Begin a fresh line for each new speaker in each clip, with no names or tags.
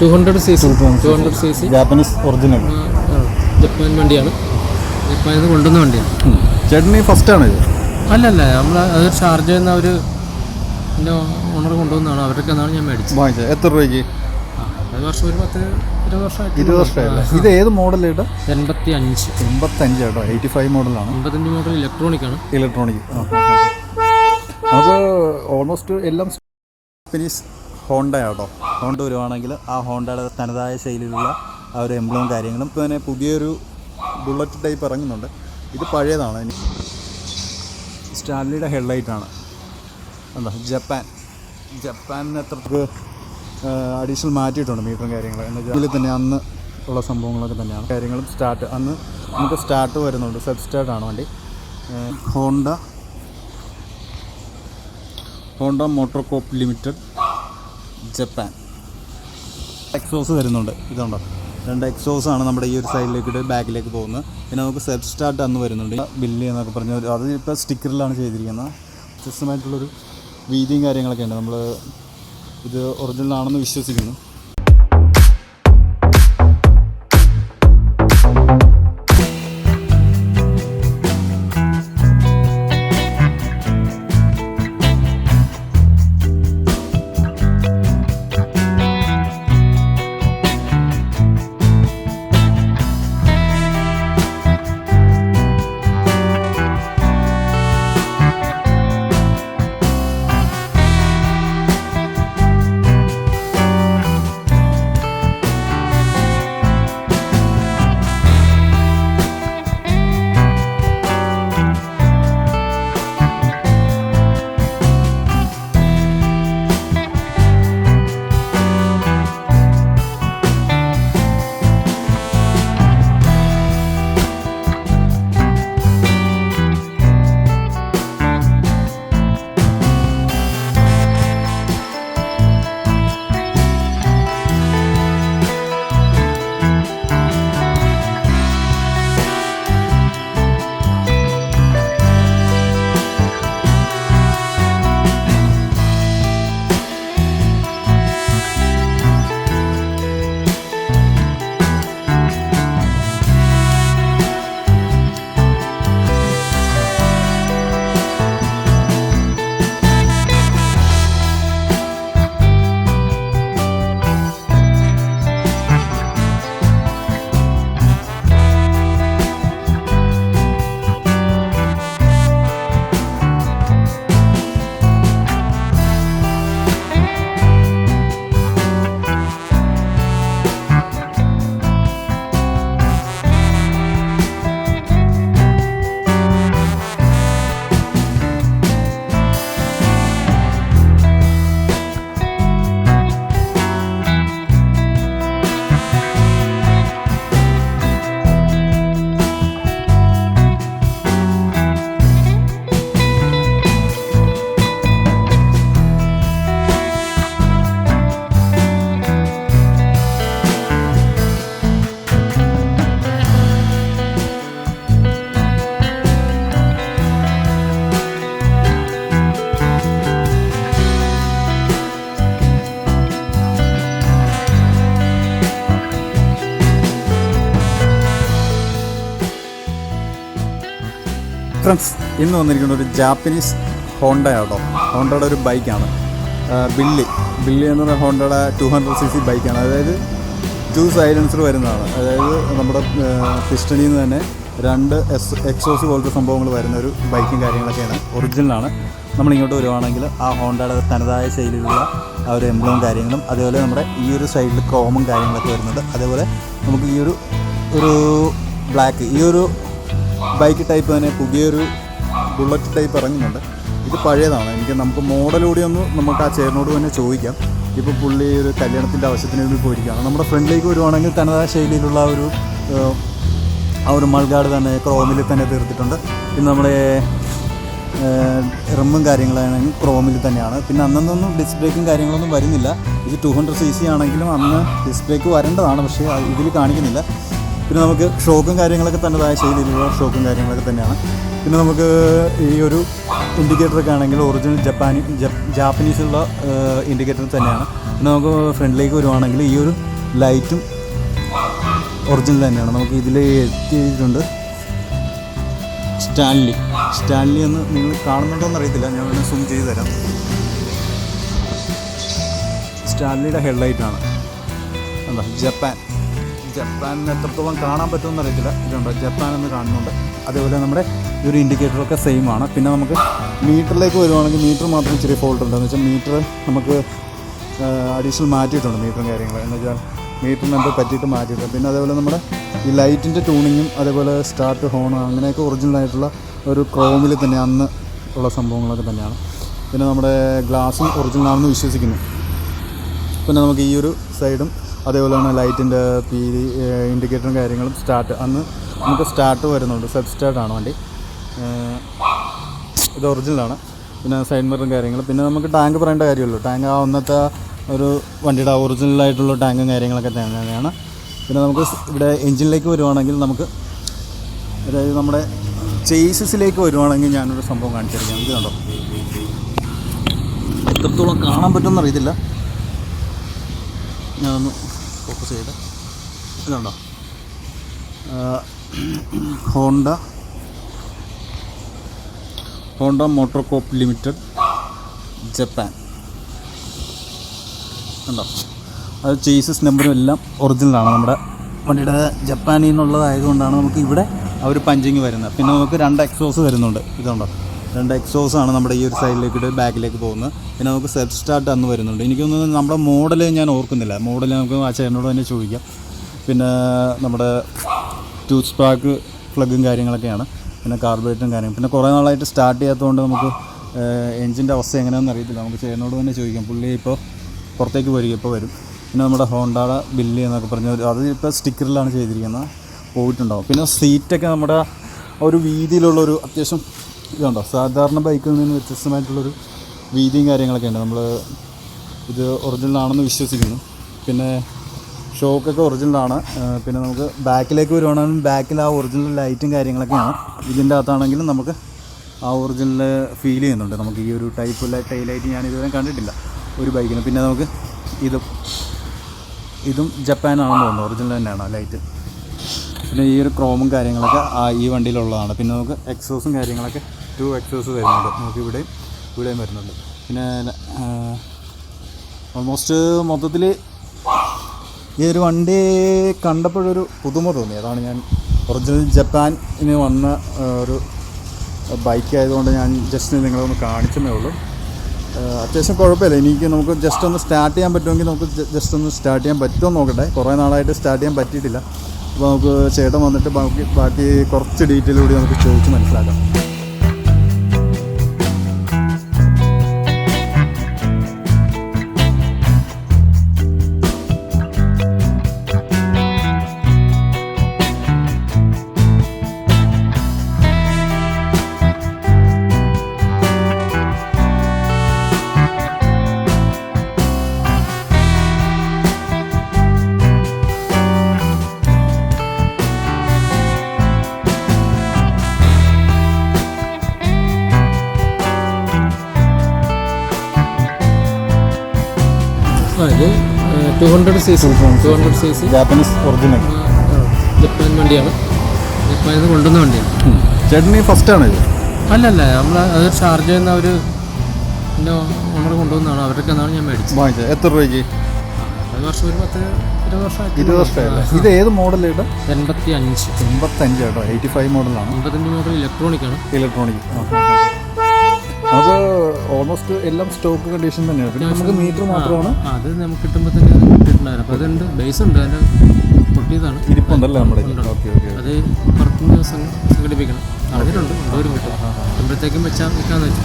Two hundred C C two hundred C C
Japanese original
Japan വണ്ടിയാണ്. ജപ്പാനിൽ നിന്ന് കൊണ്ടുവന്ന വണ്ടിയാണ്.
ചേട്ടന് ഫസ്റ്റാണ് ഇത്
അല്ലല്ല നമ്മൾ അത് ചാർജ് ചെയ്യുന്ന അവർ എന്റെ ഓണർ കൊണ്ടുവന്നതാണ്. അവരൊക്കെ എന്നാണ് ഞാൻ മേടിച്ചത്.
വാങ്ങിച്ചത്. എത്ര രൂപയ്ക്ക്?
ആ അത് വർഷം ഒരു പത്ത് ഇരുപത് വർഷമായിട്ട്
ഇരുപത് വർഷമായില്ല? ഇത് ഏത് മോഡൽ ചേട്ടാ
എൺപത്തി അഞ്ച്
എൺപത്തഞ്ച് കേട്ടോ എയ്റ്റി ഫൈവ് മോഡലാണ്
എൺപത്തഞ്ച് മോഡൽ ഇലക്ട്രോണിക് ആണ്
ഇലക്ട്രോണിക് നമുക്ക് ഓൾമോസ്റ്റ് എല്ലാം ഹോണ്ട ആട്ടോ ഹോണ്ട വരുവാണെങ്കിൽ ആ ഹോണ്ടയുടെ തനതായ ശൈലിയിലുള്ള ആ ഒരു എംബ്ലവും കാര്യങ്ങളും ഇപ്പോൾ തന്നെ പുതിയൊരു ബുള്ളറ്റ് ടൈപ്പ് ഇറങ്ങുന്നുണ്ട്. ഇത് പഴയതാണ്. ഇനി സ്റ്റാൻലിയുടെ ഹെഡ്ലൈറ്റാണ് എന്താ ജപ്പാൻ. ജപ്പാനിന് എത്രക്ക് അഡീഷണൽ മാറ്റിയിട്ടുണ്ട് മീറ്ററും കാര്യങ്ങളും. എന്ന് വെച്ചാൽ ഇതിൽ തന്നെ അന്ന് ഉള്ള സംഭവങ്ങളൊക്കെ തന്നെയാണ്. കാര്യങ്ങളും സ്റ്റാർട്ട് അന്ന് നമുക്ക് സ്റ്റാർട്ട് വരുന്നുണ്ട്. സെൽഫ് സ്റ്റാർട്ടാണ് വണ്ടി. Honda. Honda motor corp limited. Japan. Exhaust വരുന്നുണ്ട്. ഇതുണ്ടോ രണ്ട് എക്സോസ് ആണ് നമ്മുടെ ഈ ഒരു സൈഡിലേക്ക് ഇട്ട് ബാക്കിലേക്ക് പോകുന്നത്. പിന്നെ നമുക്ക് സെൽഫ് സ്റ്റാർട്ട് അന്ന് വരുന്നുണ്ട്. ബില്ല് എന്നൊക്കെ പറഞ്ഞ അത് ഇപ്പോൾ സ്റ്റിക്കറിലാണ് ചെയ്തിരിക്കുന്നത്. വ്യത്യസ്തമായിട്ടുള്ളൊരു വീതിയും കാര്യങ്ങളൊക്കെ ഉണ്ട്. നമ്മൾ ഇത് ഒറിജിനൽ ആണെന്ന് വിശ്വസിക്കുന്നു. ഫ്രണ്ട്സ് ഇന്ന് വന്നിരിക്കുന്ന ഒരു ജാപ്പനീസ് ഹോണ്ട ആട്ടോ. ഹോണ്ടയുടെ ഒരു ബൈക്കാണ് ബില്ലി ബില്ലി എന്ന് പറയുന്ന ഹോണ്ടയുടെ ടു ഹൺഡ്രഡ് സി സി ബൈക്കാണ് അതായത് ടു സൈലൻസർ വരുന്നതാണ്. അതായത് നമ്മുടെ പിസ്റ്റണിൽ നിന്ന് തന്നെ രണ്ട് എസ് എക്സോസ് പോലത്തെ സംഭവങ്ങൾ വരുന്ന ഒരു ബൈക്കും കാര്യങ്ങളൊക്കെയാണ്. ഒറിജിനലാണ് നമ്മൾ ഇങ്ങോട്ട് വരുവാണെങ്കിൽ ആ ഹോണ്ടയുടെ തനതായ ശൈലിയിലുള്ള ആ ഒരു എംബ്ലവും കാര്യങ്ങളും അതേപോലെ നമ്മുടെ ഈ ഒരു സൈഡിൽ ക്രോമും കാര്യങ്ങളൊക്കെ വരുന്നുണ്ട്. അതേപോലെ നമുക്ക് ഈ ഒരു ഒരു ബ്ലാക്ക് ഈ ഒരു ബൈക്ക് ടൈപ്പ് തന്നെ പുതിയൊരു ബുള്ളറ്റ് ടൈപ്പ് ഇറങ്ങുന്നുണ്ട്. ഇത് പഴയതാണ്. എനിക്ക് നമുക്ക് മോഡലൂടെ ഒന്ന് നമുക്ക് ആ ചേട്ടനോട് തന്നെ ചോദിക്കാം. ഇപ്പോൾ പുള്ളി ഒരു കല്യാണത്തിന്റെ ആവശ്യത്തിന് വേണ്ടി പോയിരിക്കുകയാണ്. നമ്മുടെ ഫ്രണ്ടിലേക്ക് വരുവാണെങ്കിൽ തനതായ ശൈലിയിലുള്ള ഒരു ആ ഒരു മൾഗാട് തന്നെ ക്രോമിൽ തന്നെ തീർത്തിട്ടുണ്ട്. പിന്നെ നമ്മുടെ റിമ്മും കാര്യങ്ങളാണെങ്കിൽ ക്രോമിൽ തന്നെയാണ്. പിന്നെ അന്നൊന്നും ഡിസ്പ്ലേക്കും കാര്യങ്ങളൊന്നും വരുന്നില്ല. ഇത് ടു ഹൺഡ്രഡ് സി സി ആണെങ്കിലും അന്ന് ഡിസ്പ്ലേക്ക് വരേണ്ടതാണ്. പക്ഷേ ഇതിൽ കാണിക്കുന്നില്ല. പിന്നെ നമുക്ക് ഷോക്കും കാര്യങ്ങളൊക്കെ തന്നതായ ശൈലിയിലുള്ള ഷോക്കും കാര്യങ്ങളൊക്കെ തന്നെയാണ്. പിന്നെ നമുക്ക് ഈ ഒരു ഇൻഡിക്കേറ്ററൊക്കെ ആണെങ്കിൽ ഒറിജിനൽ ജപ്പാനി ജാപ്പനീസ് ജാപ്പനീസുള്ള ഇൻഡിക്കേറ്റർ തന്നെയാണ്. പിന്നെ നമുക്ക് ഫ്രണ്ടിലേക്ക് വരുവാണെങ്കിൽ ഈ ഒരു ലൈറ്റും ഒറിജിനൽ തന്നെയാണ്. നമുക്ക് ഇതിൽ എത്തിയിട്ടുണ്ട്. സ്റ്റാൻലി സ്റ്റാൻലി എന്ന് നിങ്ങൾ കാണുന്നുണ്ടോയെന്ന് അറിയത്തില്ല ഞാൻ ഒന്ന് സൂം ചെയ്ത് തരാം. സ്റ്റാൻലിയുടെ ഹെഡ്ലൈറ്റാണ് എന്താ ജപ്പാൻ ജപ്പാനിന് എത്രത്തോളം കാണാൻ പറ്റുമെന്ന് അറിയത്തില്ല. ഇതുണ്ട്? ജപ്പാൻ എന്ന് കാണുന്നുണ്ട്. അതേപോലെ നമ്മുടെ ഈ ഒരു ഇൻഡിക്കേറ്ററൊക്കെ സെയിം ആണ്. പിന്നെ നമുക്ക് മീറ്ററിലേക്ക് വരുവാണെങ്കിൽ മീറ്റർ മാത്രം ചെറിയ ഫോൾട്ട് ഉണ്ടെന്ന് വെച്ചാൽ മീറ്റർ നമുക്ക് അഡീഷണൽ മാറ്റിയിട്ടുണ്ട് മീറ്ററും കാര്യങ്ങളും. എന്ന് വെച്ചാൽ മീറ്ററിന് നമ്പർ പറ്റിയിട്ട് മാറ്റിയിട്ടുണ്ട്. പിന്നെ അതേപോലെ നമ്മുടെ ഈ ലൈറ്റിന്റെ ട്യൂണിങ്ങും അതേപോലെ സ്റ്റാർട്ട് ഹോൺ അങ്ങനെയൊക്കെ ഒറിജിനൽ ആയിട്ടുള്ള ഒരു ക്രോമിൽ തന്നെ അന്ന് ഉള്ള സംഭവങ്ങളൊക്കെ തന്നെയാണ്. പിന്നെ നമ്മുടെ ഗ്ലാസും ഒറിജിനൽ ആണെന്ന് വിശ്വസിക്കുന്നു. പിന്നെ നമുക്ക് ഈ ഒരു സൈഡും അതേപോലെ തന്നെ ലൈറ്റിന്റെ പി ഇൻഡിക്കേറ്ററും കാര്യങ്ങളും സ്റ്റാർട്ട് അന്ന് നമുക്ക് സ്റ്റാർട്ട് വരുന്നുണ്ട്. സബ് സ്റ്റാർട്ടാണ് വണ്ടി. ഇത് ഒറിജിനലാണ് പിന്നെ സൈഡ് മിററും കാര്യങ്ങളും. പിന്നെ നമുക്ക് ടാങ്ക് പറയേണ്ട കാര്യമുള്ളൂ ടാങ്ക് ആ ഒന്നത്തെ ഒരു വണ്ടിയുടെ ഒറിജിനലായിട്ടുള്ള ടാങ്കും കാര്യങ്ങളൊക്കെ തന്നെയാണ്. പിന്നെ നമുക്ക് ഇവിടെ എഞ്ചിനിലേക്ക് വരുവാണെങ്കിൽ നമുക്ക് അതായത് നമ്മുടെ ചേസസിലേക്ക് വരുവാണെങ്കിൽ ഞാനൊരു സംഭവം കാണിച്ചിരിക്കാം. ഇത് കണ്ടോ? എത്രത്തോളം കാണാൻ പറ്റുമെന്ന് അറിയത്തില്ല. ഞാനൊന്ന് ഫോക്കസ് ചെയ്ത്. ഇതുണ്ടോ? Honda. Honda motor corp limited Japan. ഉണ്ടോ? അത് ചേസസ് നമ്പറും എല്ലാം ഒറിജിനലാണ് നമ്മുടെ വണ്ടിയുടെ ജപ്പാനിൽ നിന്നുള്ളതായതുകൊണ്ടാണ് നമുക്ക് ഇവിടെ അവർ പഞ്ചിങ് വരുന്നത്. പിന്നെ നമുക്ക് രണ്ട് എക്സോസ് വരുന്നുണ്ട്. ഇതുണ്ടോ? രണ്ട് എക്സോസ് ആണ് നമ്മുടെ ഈ ഒരു സൈഡിലേക്ക് ബാക്കിലേക്ക് പോകുന്നത്. പിന്നെ നമുക്ക് സെൽഫ് സ്റ്റാർട്ട് അന്ന് വരുന്നുണ്ട്. എനിക്കൊന്നും നമ്മുടെ മോഡൽ ഞാൻ ഓർക്കുന്നില്ല. മോഡൽ നമുക്ക് ആ ചേട്ടനോട് തന്നെ ചോദിക്കാം. പിന്നെ നമ്മുടെ ടൂത്ത് സ്പാർക്ക് പ്ലഗും കാര്യങ്ങളൊക്കെയാണ്. പിന്നെ കാർബറേറ്ററും കാര്യം പിന്നെ കുറേ നാളായിട്ട് സ്റ്റാർട്ട് ചെയ്യാത്തതുകൊണ്ട് നമുക്ക് എഞ്ചിന്റെ അവസ്ഥ എങ്ങനെയാണെന്ന് അറിയത്തില്ല. നമുക്ക് ചേട്ടനോട് തന്നെ ചോദിക്കാം. പുള്ളി ഇപ്പോൾ പുറത്തേക്ക് വരിക ഇപ്പോൾ വരും. പിന്നെ നമ്മുടെ ഹോണ്ടയുടെ ബില്ല് എന്നൊക്കെ പറഞ്ഞ അത് ഇപ്പോൾ സ്റ്റിക്കറിലാണ് ചെയ്തിരിക്കുന്നത്. പോയിട്ടുണ്ടാവും. പിന്നെ സീറ്റൊക്കെ നമ്മുടെ ഒരു വീതിയിലുള്ള ഒരു അത്യാവശ്യം ഇതുണ്ടോ? സാധാരണ ബൈക്കിൽ നിന്ന് വ്യത്യസ്തമായിട്ടുള്ളൊരു വീതിയും കാര്യങ്ങളൊക്കെ ഉണ്ട്. നമ്മൾ ഇത് ഒറിജിനൽ ആണെന്ന് വിശ്വസിക്കുന്നു. പിന്നെ ഷോക്കൊക്കെ ഒറിജിനലാണ് പിന്നെ നമുക്ക് ബാക്കിലേക്ക് വരുവാണെങ്കിൽ ബാക്കിൽ ആ ഒറിജിനൽ ലൈറ്റും കാര്യങ്ങളൊക്കെയാണ് ഇതിന്റെ അകത്താണെങ്കിലും നമുക്ക് ആ ഒറിജിനൽ ഫീൽ ചെയ്യുന്നുണ്ട്. നമുക്ക് ഈ ഒരു ടൈപ്പ് ടൈ ലൈറ്റ് ഞാൻ ഇതുവരെ കണ്ടിട്ടില്ല. ഒരു ബൈക്കിന് പിന്നെ നമുക്ക് ഇതും ഇതും ജപ്പാനാണെന്ന് തോന്നുന്നു. ഒറിജിനൽ തന്നെയാണ് ലൈറ്റ് പിന്നെ ഈ ഒരു ക്രോമും കാര്യങ്ങളൊക്കെ ആ ഈ വണ്ടിയിലുള്ളതാണ്. പിന്നെ നമുക്ക് എക്സോസും കാര്യങ്ങളൊക്കെ ടു എക്സസ് വരുന്നുണ്ട് നമുക്ക് ഇവിടെയും ഇവിടെയും വരുന്നുണ്ട്. പിന്നെ ഓൾമോസ്റ്റ് മൊത്തത്തിൽ ഈ ഒരു വണ്ടി കണ്ടപ്പോഴൊരു പുതുമ തോന്നി. അതാണ് ഞാൻ ഒറിജിനൽ ജപ്പാനിന് വന്ന ഒരു ബൈക്ക് ആയതുകൊണ്ട് ഞാൻ ജസ്റ്റ് നിങ്ങളെ ഒന്ന് ഉള്ളൂ. അത്യാവശ്യം കുഴപ്പമില്ല. എനിക്ക് നമുക്ക് ജസ്റ്റ് ഒന്ന് സ്റ്റാർട്ട് ചെയ്യാൻ പറ്റുമെങ്കിൽ നമുക്ക് ജസ്റ്റ് ഒന്ന് സ്റ്റാർട്ട് ചെയ്യാൻ പറ്റുമോ നോക്കട്ടെ. കുറേ നാളായിട്ട് സ്റ്റാർട്ട് ചെയ്യാൻ പറ്റിയിട്ടില്ല. അപ്പോൾ നമുക്ക് ചേട്ടൻ വന്നിട്ട് ബാക്കി ബാക്കി കുറച്ച് ഡീറ്റെയിൽ കൂടി നമുക്ക് ചോദിച്ച് മനസ്സിലാക്കാം.
Two hundred C C two hundred C C
Japanese original
Japan വണ്ടിയാണ്. ജപ്പാനിൽ നിന്ന് കൊണ്ടുവന്ന വണ്ടിയാണ്.
ചേട്ടന് ഫസ്റ്റ് ആണ്
അല്ലല്ല നമ്മൾ അത് ചാർജ് ചെയ്യുന്ന ഒരു നമ്മൾ ഓണർ കൊണ്ടുവന്നതാണ്. അവരൊക്കെ എന്നാണ് ഞാൻ മേടിച്ചത്.
വാങ്ങിച്ചത്. എത്ര രൂപയ്ക്ക്?
ഒരു വർഷം ഒരു പത്ത് ഇരുപത് വർഷമായിട്ട്
ഇരുപത് വർഷമായില്ലേ? ഇത് ഏത് മോഡലാണ്
എൺപത്തി അഞ്ച്
എൺപത്തഞ്ച് കേട്ടോ എയ്റ്റി ഫൈവ് മോഡലാണ്
എൺപത്തഞ്ച് മോഡൽ ഇലക്ട്രോണിക് ആണ്.
ഇലക്ട്രോണിക് നമുക്ക് ഓൾമോസ്റ്റ് എല്ലാം സ്റ്റോക്ക് കണ്ടീഷൻ തന്നെയാണ് പിന്നെ നമുക്ക് മീറ്റർ മാത്രമാണ്
അത് നമുക്ക് കിട്ടുമ്പോൾ തന്നെ കിട്ടുന്നുണ്ടായിരുന്നു അപ്പോൾ അതുണ്ട് ബേസ് ഉണ്ട് അതിന്റെ പൊട്ടിയതാണ്
ഇരിപ്പുണ്ടല്ലേ നമ്മുടെ ഓക്കെ ഓക്കെ
അത് പുറത്തുനിന്ന് ദിവസം സംഘടിപ്പിക്കണം അതിലുണ്ട് കൊണ്ടുവരും കിട്ടും അപ്പോഴത്തേക്കും വെച്ചാൽ വെക്കാന്ന് വെച്ചു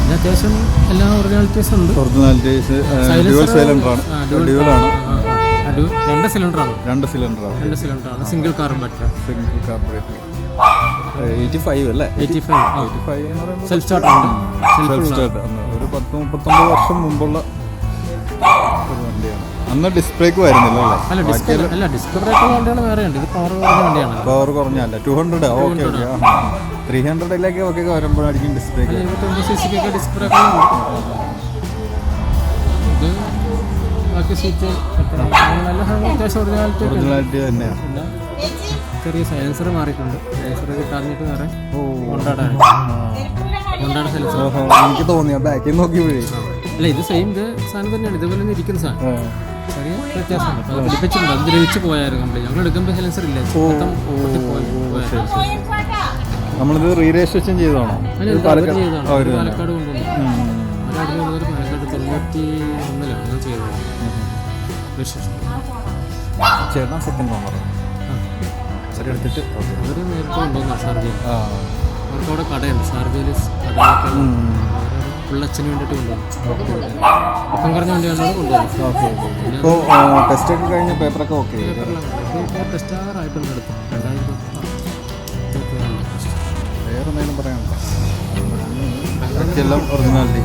പിന്നെ അത്യാവശ്യം എല്ലാ ഒറിജിനാലിറ്റീസും ഉണ്ട്
ഒറിജിനാലിറ്റീസ്
രണ്ട് സിലിണ്ടറാണ്
രണ്ട് സിലിണ്ടറാണ്
രണ്ട് സിലിണ്ടറാണ് സിംഗിൾ കാർ പറ്റുക
സിംഗിൾ കാർബറേറ്റർ എയ്റ്റി ഫൈവ് അല്ലേ
എയ്റ്റി ഫൈവ്
എയ്റ്റി ഫൈവ് എന്ന് പറയുമ്പോൾ
സെൽഫ് സ്റ്റാർട്ടാണ്
സെൽഫ് സ്റ്റാർട്ട് ഒരു പത്ത് മുപ്പത്തൊമ്പത് വർഷം മുമ്പുള്ള ഒരു വണ്ടിയാണ്. അന്ന് ഡിസ്പ്ലേക്ക് വരുന്നില്ല
അല്ല ഡിസ്പ്ലേ അല്ല ബ്രേക്കുള്ള വണ്ടികൾ വേറെ ഉണ്ട്. ഇത് പവർ കുറഞ്ഞ വണ്ടിയാണ്.
Power കുറഞ്ഞല്ല two hundred okay okay three ഹൺഡ്രഡിലേക്ക് ഒക്കെ വരുമ്പോഴായിരിക്കും ഡിസ്പ്ലേക്ക്
എഴുപത്തൊമ്പത് സി സിക്കൊക്കെ ബ്രേക്കുകളുണ്ട് ഇത് ബാക്കി സീറ്റ് നല്ല ഒറിജിനാലിറ്റി.
ഒറിജിനാലിറ്റി തന്നെയാണ്
ചെറിയ സെൻസർ മാറിയിട്ടുണ്ട്. സെൻസർ കിട്ടാഞ്ഞിട്ട് വേറെ
ഓ.
കൊണ്ടാടാ സൈലൻസർ
എനിക്ക് തോന്നിയ? ബാക്കിൽ പോയി.
അല്ല ഇത് സെയിം ഇത് സാധനം തന്നെയാണ്. ഇതുപോലെ തന്നെ ഇരിക്കുന്ന സാധനം. ചെറിയ വ്യത്യാസമുണ്ട്. അത് പിടിപ്പിച്ചിട്ടുണ്ട് അത് ദ്രവിച്ച് പോയായിരുന്നു കംപ്ലീറ്റ് ഞങ്ങൾ എടുക്കുമ്പോൾ സെൻസർ ഇല്ല.
നമ്മളിത് റീരജിസ്ട്രേഷൻ ചെയ്തതാണോ? പാലക്കാട്.
പാലക്കാട് കൊണ്ടുവന്നു.
ഉം.
പാലക്കാട് തൊണ്ണൂറ്റി ഒന്നിലാണ് ചെയ്തത് രജിസ്ട്രേഷൻ
ചേട്ടാ സെക്കൻഡ് ഓണർ എടുത്തിട്ട് ഓക്കെ.
അവർ നേരിട്ട് കൊണ്ടുവന്നു
ആ.
അവർക്ക് അവിടെ കടയുണ്ട് ഷാർജയിൽ കടയൊക്കെ. പിള്ളച്ചന് വേണ്ടിയിട്ട് കൊണ്ടുവന്നു. അപ്പം കുറഞ്ഞ വണ്ടിയാണ് കൊണ്ടുവന്നത്
ഓക്കെ ഇപ്പോൾ ടെസ്റ്റ് ഒക്കെ കഴിഞ്ഞ പേപ്പറൊക്കെ ഓക്കെ
ടെസ്റ്റ് ആറായിട്ടുണ്ട് അടുത്ത് രണ്ടായിരത്തി
വേറെ എന്തെങ്കിലും പറയാനുണ്ടോ ഒറിജിനാലിറ്റി.